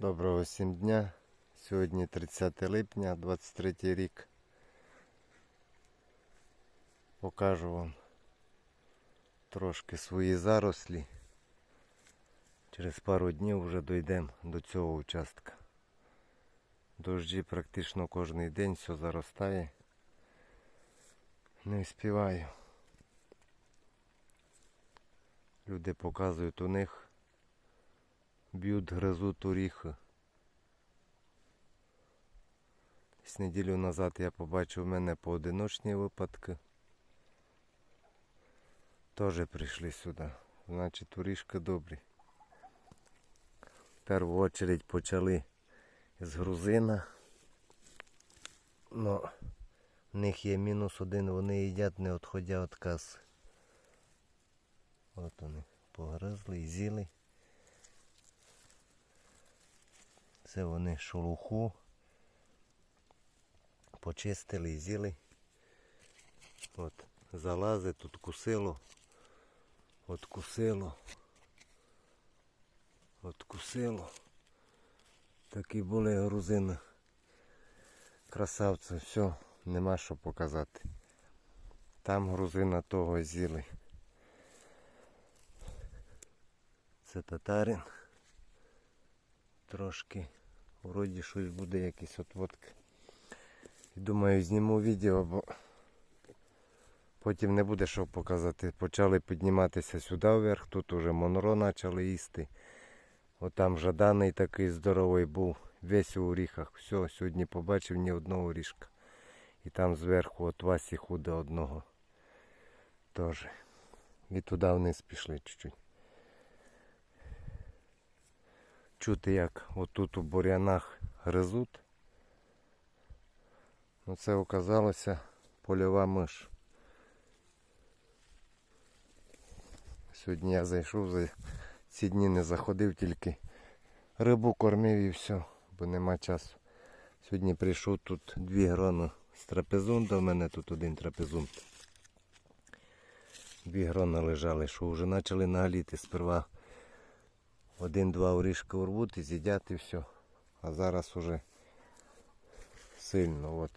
Доброго всім дня. Сьогодні 30 липня, 23 рік. Покажу вам трошки свої зарослі. Через пару днів вже дійдемо до цього участка. Дожді практично кожен день все заростає. Не співаю. Люди показують у них б'ють, гризуть оріхи. З неділю назад я побачив в мене поодиночні випадки. Теж прийшли сюди. Значить, орішки добрі. В першу очередь почали з грузина. Но в них є мінус один, вони їдять не відходя від каси. От вони погризли і з'їли. Це вони шелуху почистили і з'їли. От, залази, тут кусило. От кусило. От кусило. Такі були грузини. Красавці, все, нема що показати. Там грузина того з'їли. Це татарин. Трошки вроді щось буде якісь отводки. І думаю, зніму відео, бо потім не буде що показати. Почали підніматися сюди вверх, тут уже Монро почали їсти. Отам жаданий такий здоровий був, весь у оріхах. Все, сьогодні побачив ні одного орішка. І там зверху от Васі худо одного. Теж. І туди вниз пішли чуть-чуть. Чути, як отут у бурянах гризуть. Ну це оказалося польова миш. Сьогодні я зайшов, за ці дні не заходив, тільки рибу кормив і все, бо нема часу. Сьогодні прийшов тут дві грони з трапезунда, у мене тут один трапезунд. Дві грони лежали, що вже почали нагаліти сперва один-два орішка урвуть і з'їдять і все. А зараз уже сильно от.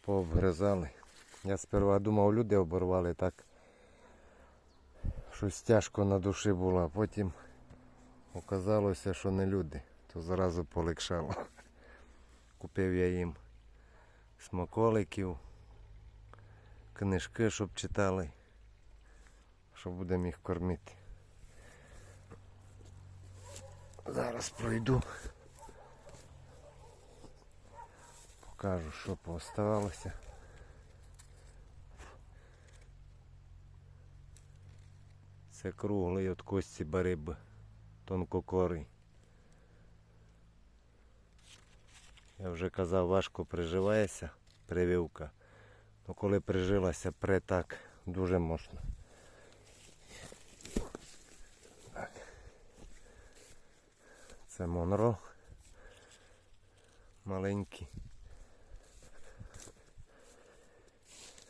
Пообгризали. Я сперва думав, люди оборвали так. Щось тяжко на душі було, а потім оказалося, що не люди, то зразу полегшало. Купив я їм смаколиків, книжки, щоб читали що будемо їх кормити. Зараз пройду. Покажу, що пооставалося. Це круглий от кості бариб, тонкокорий. Я вже казав, важко приживається прививка. Ну коли прижилася пре так, дуже можна. Це Монро. Маленький.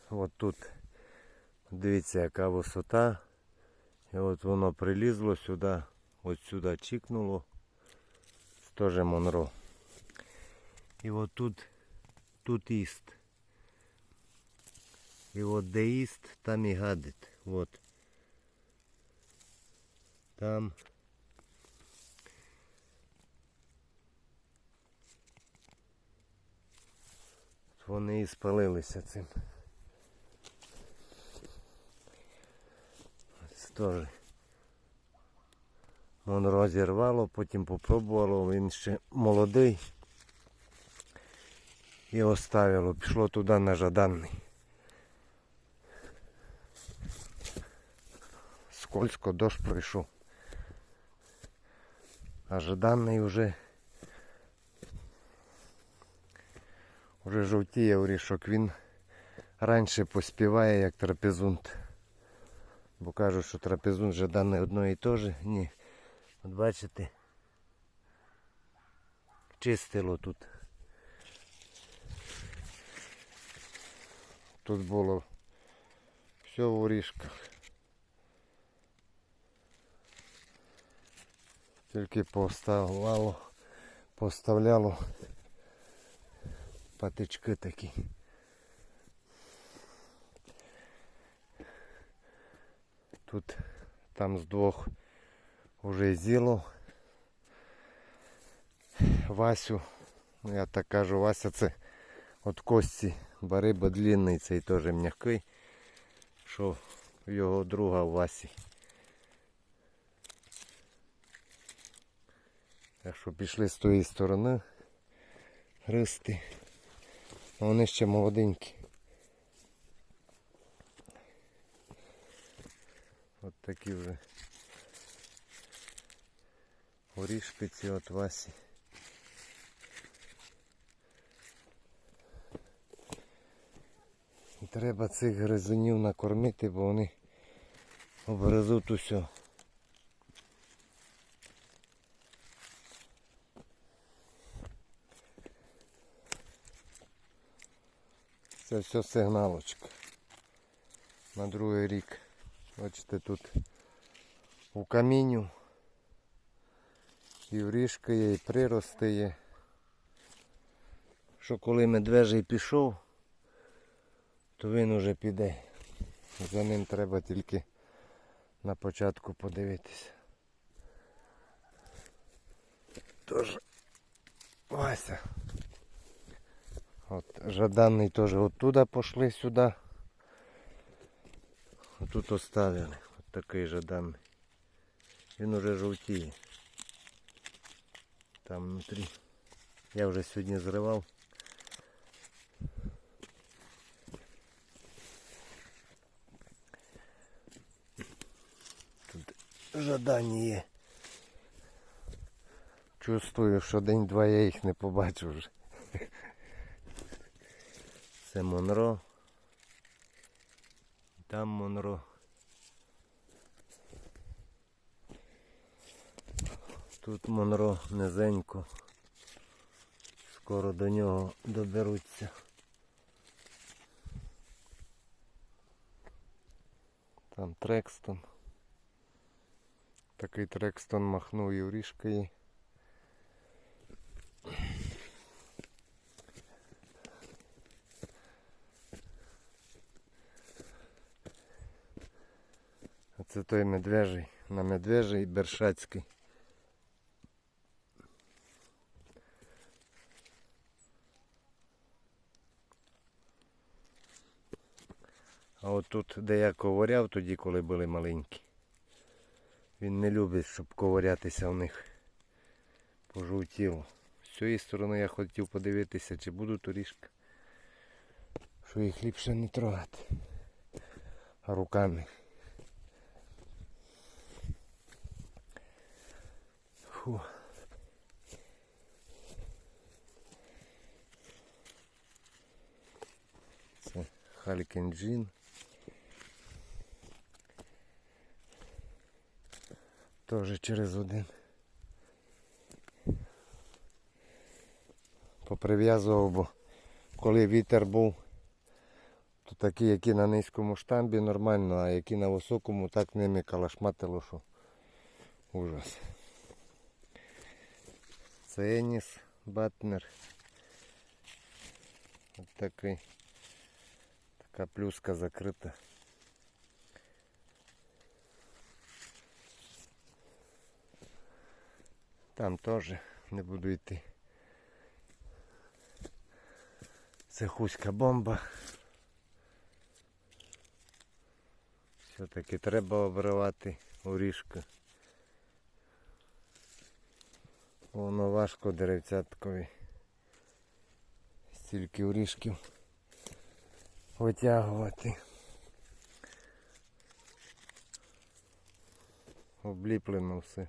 От тут дивіться яка висота. І от воно прилізло сюди, от сюди чікнуло. Це теж Монро. І от тут, тут іст. І от де іст, там і гадить. От. Там. Вони і спалилися цим. Ось теж. Вон розірвало, потім попробувало, він ще молодий. І оставило, пішло туди на жаданний. Скользко дощ пройшов. А жаданний вже Вже жовтіє орішок, він раніше поспіває як трапезунт. Бо кажуть, що трапезунт вже дане одно і те ж. Ні. От бачите. Чистило тут. Тут було все в орішках. Тільки поставляло, поставляло патички такі. Тут там з двох вже зіло. Васю, ну я так кажу, Вася це от кості бери, бо длинний цей теж м'який. Що його друга Васі. Так що пішли з тої сторони гристи. А Вони ще молоденькі. От такі вже горішки ці от Васі. І треба цих гризунів накормити, бо вони обгризуть усе. Це все сигналочка. На другий рік. Бачите, тут у камінню і вріжка є, і прирости є. Що коли медвежий пішов, то він уже піде. За ним треба тільки на початку подивитися. Тож, Вася. От жаданий теж оттуда пішли сюди. Тут оставили. От такий жаданий. Він уже жовтіє. Там внутрі. Я вже сьогодні зривав. Тут жадані є. Чувствую, що день-два я їх не побачу вже. Це Монро. Там Монро. Тут Монро низенько. Скоро до нього доберуться. Там Трекстон. Такий Трекстон махнув і це той медвежий, на медвежий Бершацький. А от тут, де я ковыряв тоді, коли були маленькі. Він не любить, щоб ковырятися в них пожовтіло. З цієї сторони я хотів подивитися, чи будуть орішки. Що їх ліпше не трогати. Руками. Фу. Це Халькенджин. Тоже через один. Поприв'язував, бо коли вітер був, то такі, які на низькому штамбі нормально, а які на високому, так ними калашматило, що ужас. Це Еніс Батнер. Ось такий. Така плюска закрита. Там теж не буду йти. Це хуська бомба. Все-таки треба обривати орішки. Воно важко деревцяткові. Стільки орішків витягувати. Обліплено все.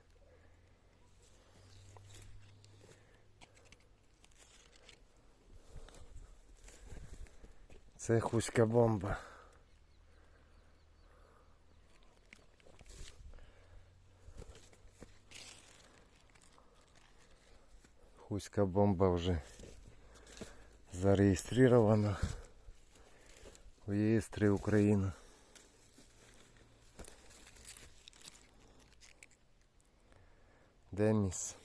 Це хуська бомба. Хуська бомба вже зареєстрована в реєстрі Україна. Деміс.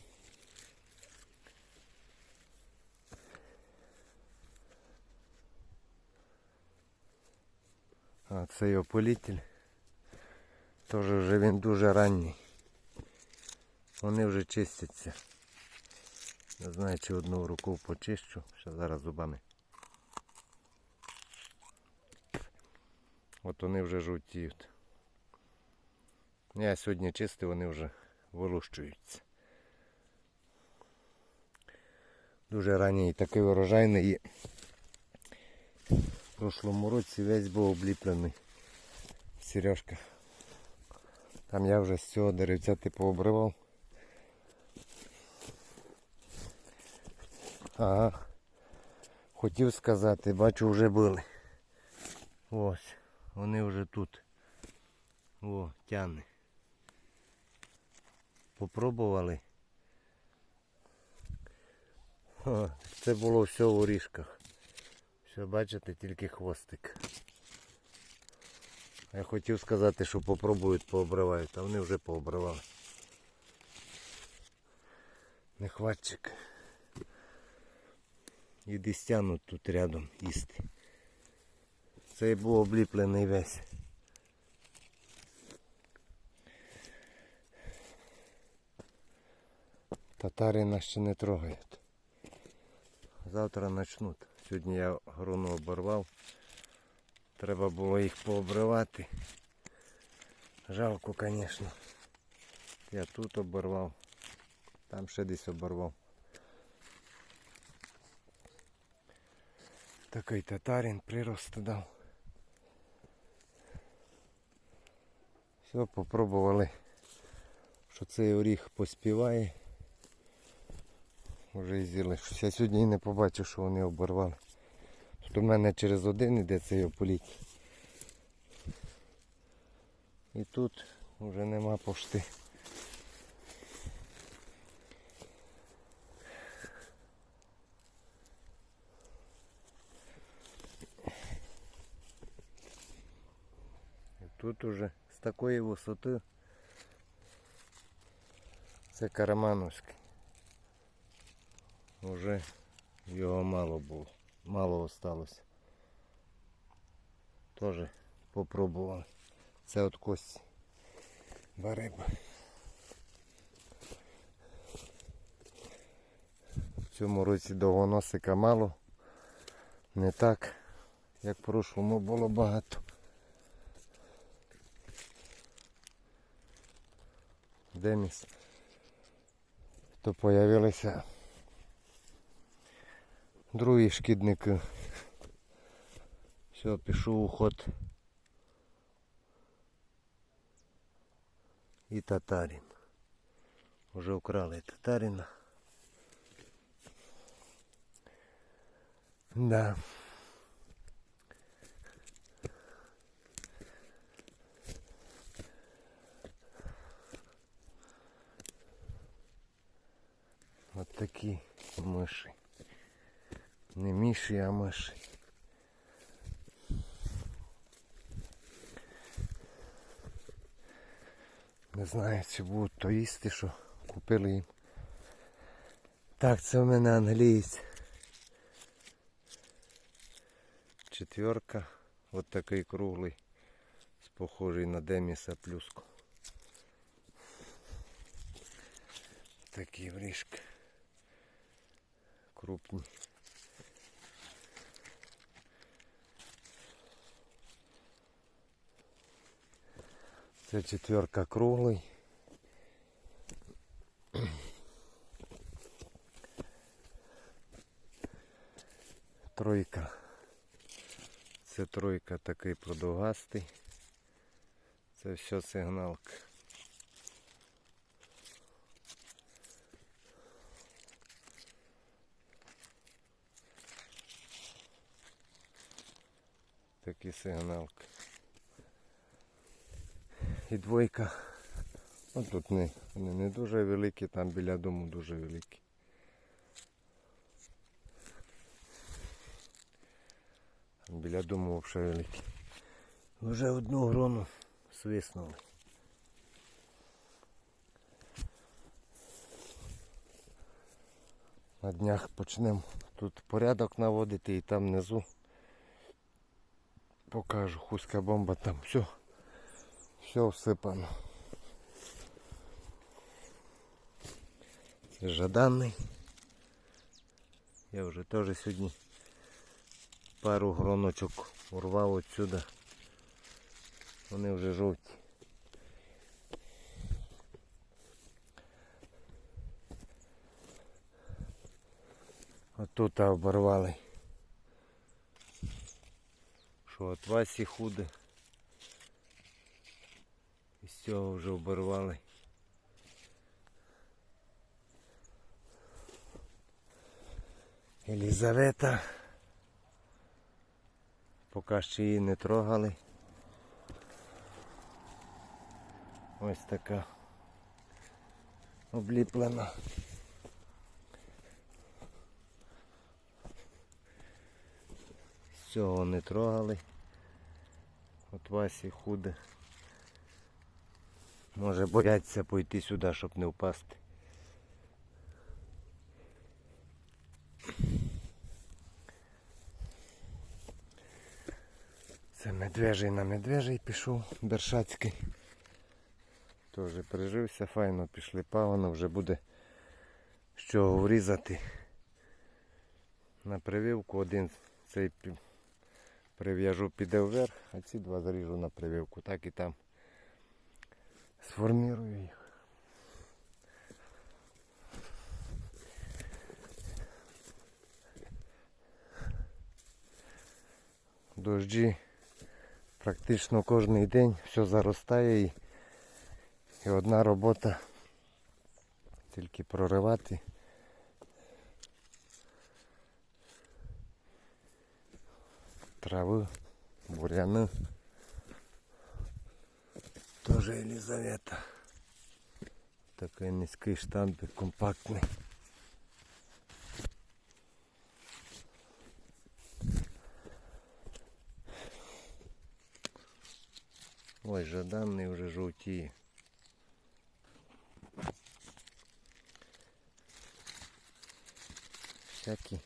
А це його політель. Теж вже він дуже ранній. Вони вже чистяться. Не знаю, чи одну руку почищу. Ще зараз зубами. От вони вже жовтіють. Я сьогодні чистив, вони вже вилущуються. Дуже ранній такий урожайний і в прошлому році весь був обліплений. Сережка. Там я вже з цього деревця типу обривав. Ага. Хотів сказати, бачу вже були. Ось, вони вже тут. О, тяне. Попробували. О, це було все в орішках. Все, бачите, тільки хвостик. Я хотів сказати, що попробують пообривають, а вони вже пообривали. Не хватчик. І десь тянуть тут рядом їсти. Цей був обліплений весь. Татари нас ще не трогають. Завтра почнуть. Сьогодні я грону оборвав. Треба було їх пообривати. Жалко, звісно. Я тут оборвав. Там ще десь оборвав. Такий татарин прирост дав. Все, попробували, що цей оріх поспіває. Вже і з'їли. Щось я сьогодні і не побачив, що вони оборвали. Тут у мене через один іде цей ополіт. І тут вже нема пошти. Тут уже з такої висоти це Карамановський. Уже його мало було, мало осталось. Тоже попробував. Це от кость бариба. В цьому році довгоносика мало. Не так, як в прошлому було багато. Деміс. То появилися другі шкідники. Все, пішов уход. І татарин. Уже украли татарина. Да. От такі миші. Не міші, а миші. Не знаю, чи будуть то їсти, що купили їм. Так, це в мене англієць. Четверка. От такий круглий. Похожий на Деміса плюску. Такі вріжки. Крупні. Це четверка круглий. Тройка. Це тройка такий продовгастий. Це все сигналка. Такі сигналки. І двойка. Ну тут не, вони не дуже великі, там біля дому дуже великі. Біля дому взагалі великі. Вже одну грону свиснули. На днях почнемо тут порядок наводити і там внизу покажу. Хуська бомба там все. Все всипано. Це жаданий. Я вже теж сьогодні пару гроночок урвав отсюда. Вони вже жовті. Отут оборвали. Що от Васі худе. І з цього вже оборвали. Елізавета. Поки ще її не трогали. Ось така обліплена. Цього не трогали. От Васі худе. Може бояться пойти сюди, щоб не впасти. Це медвежий на медвежий пішов, Бершацький. Теж прижився, файно пішли павано, вже буде з чого врізати. На прививку один цей прив'яжу піде вверх, а ці два заріжу на прививку. Так і там сформірую їх. Дожді практично кожен день все заростає і, і одна робота тільки проривати. Трави, буряни. Тоже Елізавета. Такий низький штампик, компактний. Ой, жаданий вже жовтіє. Всякі,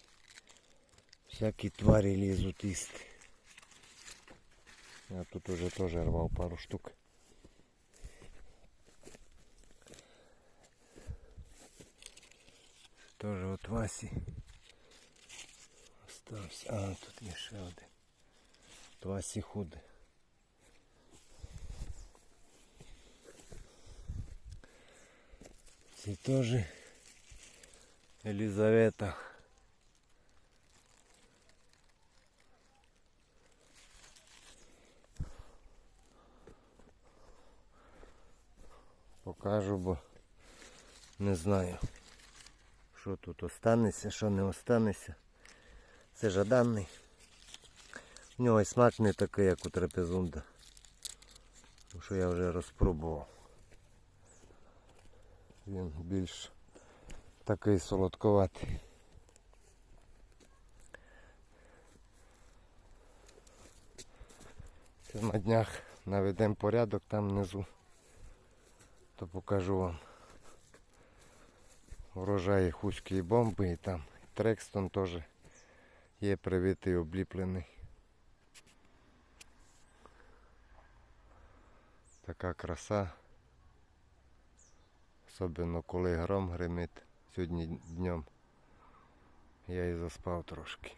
всякі тварі лізуть їсти. Я тут уже теж рвав пару штук. Тоже от Васі. Остався. А, тут є ще один. От Васі худе. Це теж Елізавета. Покажу, бо не знаю, що тут останеться, що не останеться. Це жаданний. У нього і смак не такий, як у трапезунда. Що я вже розпробував. Він більш такий солодковатий. На днях наведемо порядок там внизу, то покажу вам врожаї хуські і бомби і там Трекстон теж є привитий, обліплений. Така краса. Особливо коли гром гримить сьогодні днем. Я і заспав трошки.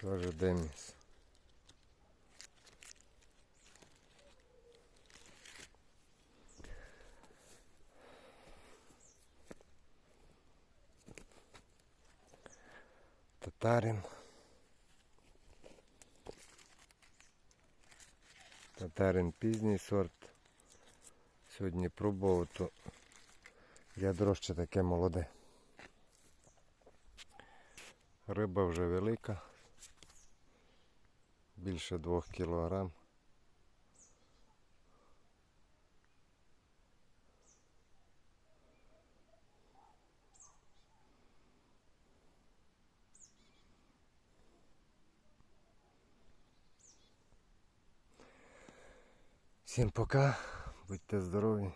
Тоже Деміс. Татарин. Татарин пізній сорт. Сьогодні пробував, то ядро ще таке молоде. Риба вже велика. Більше двох кілограм. Всім пока, будьте здорові.